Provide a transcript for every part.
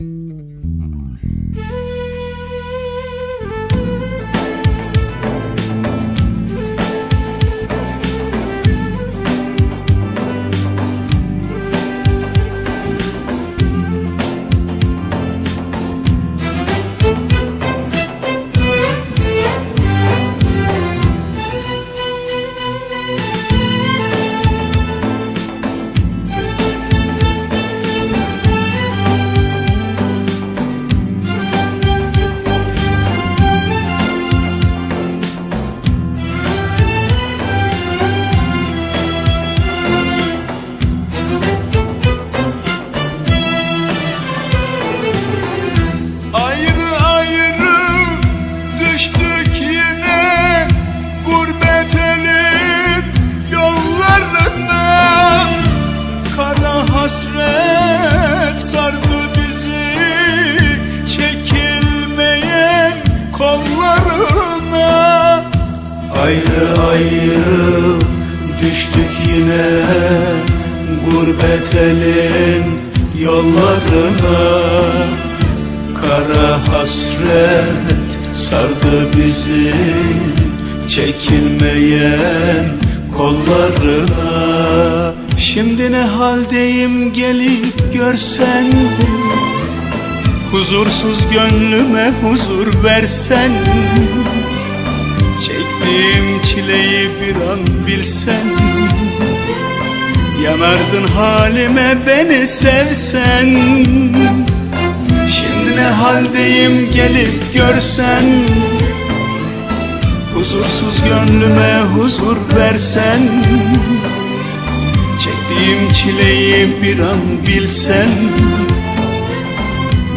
Ayrı Ayrı ayrı düştük yine gurbet elin yollarına. Kara hasret sardı bizi çekilmeyen kollarına. Şimdi ne haldeyim gelip görsen Huzursuz gönlüme huzur versen bir an bilsen Yanardın halime beni sevsen. Şimdi ne haldeyim gelip görsen Huzursuz gönlüme huzur versen. Çektiğim çileyi bir an bilsen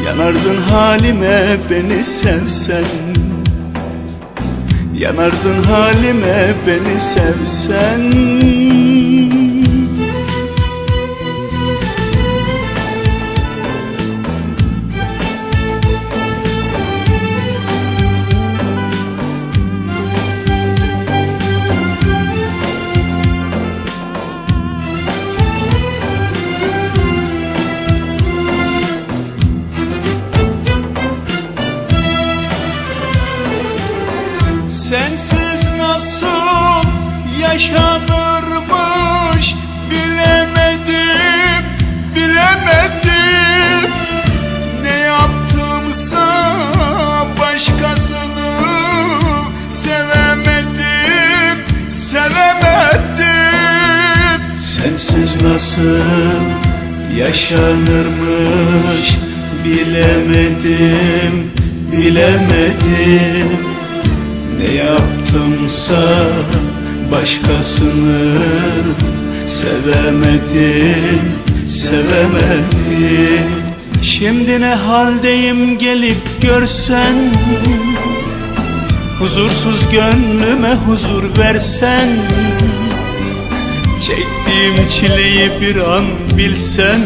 Yanardın halime beni sevsen Yanardın halime beni sevsen Sensiz nasıl yaşanırmış bilemedim, bilemedim. Ne yaptımsa başkasını sevemedim, sevemedim. Sensiz nasıl yaşanırmış bilemedim, bilemedim ne yaptımsa başkasını sevemedim, sevemedim. Şimdi ne haldeyim gelip görsen Huzursuz gönlüme huzur versen Çektiğim çileyi bir an bilsen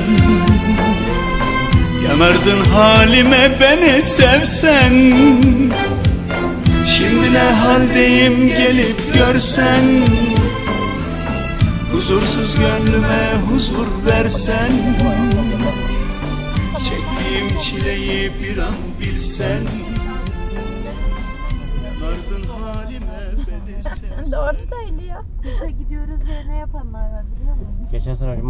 Yanardın halime beni sevsen Şimdi ne haldeyim gelip görsen Huzursuz gönlüme huzur versen Çektiğim çileyi bir an bilsen Yanardın halime beni sevsen Doğru söylüyor. Bize gidiyoruz ve ne yapanlar var biliyor musun? Geçen sene